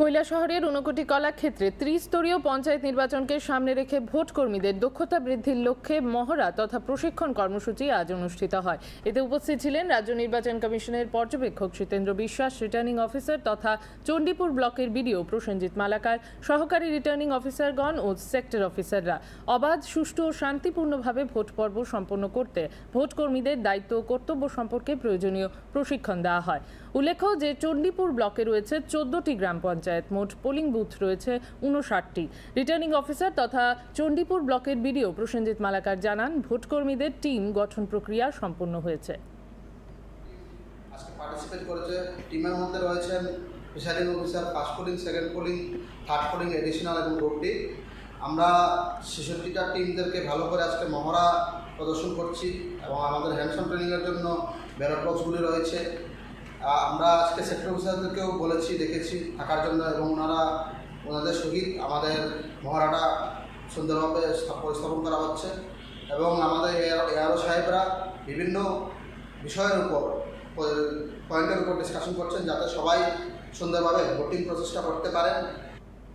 কৈলাসহরের ঊনকোটি কলাক্ষেত্রে ত্রিস্তরীয় পঞ্চায়েত নির্বাচনকে সামনে রেখে ভোট কর্মীদের দক্ষতা বৃদ্ধির লক্ষ্যে মহড়া তথা প্রশিক্ষণ কর্মসূচি আজ অনুষ্ঠিত হয়। এতে উপস্থিত ছিলেন রাজ্য নির্বাচন কমিশনের পর্যবেক্ষক শীতেন্দ্র বিশ্বাস, রিটার্নিং অফিসার তথা চণ্ডীপুর ব্লকের বিডিও প্রসেনজিৎ মালাকার, সহকারী রিটার্নিং অফিসারগণ ও সেক্টর অফিসাররা। অবাধ, সুষ্ঠু ও শান্তিপূর্ণভাবে ভোট পর্ব সম্পন্ন করতে ভোট কর্মীদের দায়িত্ব ও কর্তব্য সম্পর্কে প্রয়োজনীয় প্রশিক্ষণ দেওয়া হয়। উল্লেখ্য যে চণ্ডীপুর ব্লকে রয়েছে চোদ্দটি গ্রাম পঞ্চায়েত। মোট পোলিং বুথ রয়েছে উনষাটটি রিটার্নিং অফিসার তথা চণ্ডীপুর ব্লকের বিডিও প্রসেনজিৎ মালাকার জানান, ভোটকর্মীদের টিম গঠন প্রক্রিয়া সম্পন্ন হয়েছে। Presiding officer first polling second polling third polling additional এবং গ্রুপটি আমরা ছেষট্টিটা টিমদেরকে ভালো করে আজকে মহড়া প্রদর্শন করছি এবং আমাদের হ্যান্ডসন ট্রেনিংয়ের জন্য ব্যালট বক্সগুলি রয়েছে। আমরা আজকে সেক্টর অফিসারদেরকেও বলেছি, দেখেছি, থাকার জন্য এবং ওনারা ওনাদের সহিত আমাদের মহড়াটা সুন্দরভাবে স্থাপ- পরিস্থাপন করা হচ্ছে এবং আমাদের এআরও সাহেবরা বিভিন্ন বিষয়ের উপর, পয়েন্টের উপর ডিসকাশন করছেন যাতে সবাই সুন্দরভাবে ভোটিং প্রচেষ্টা করতে পারেন।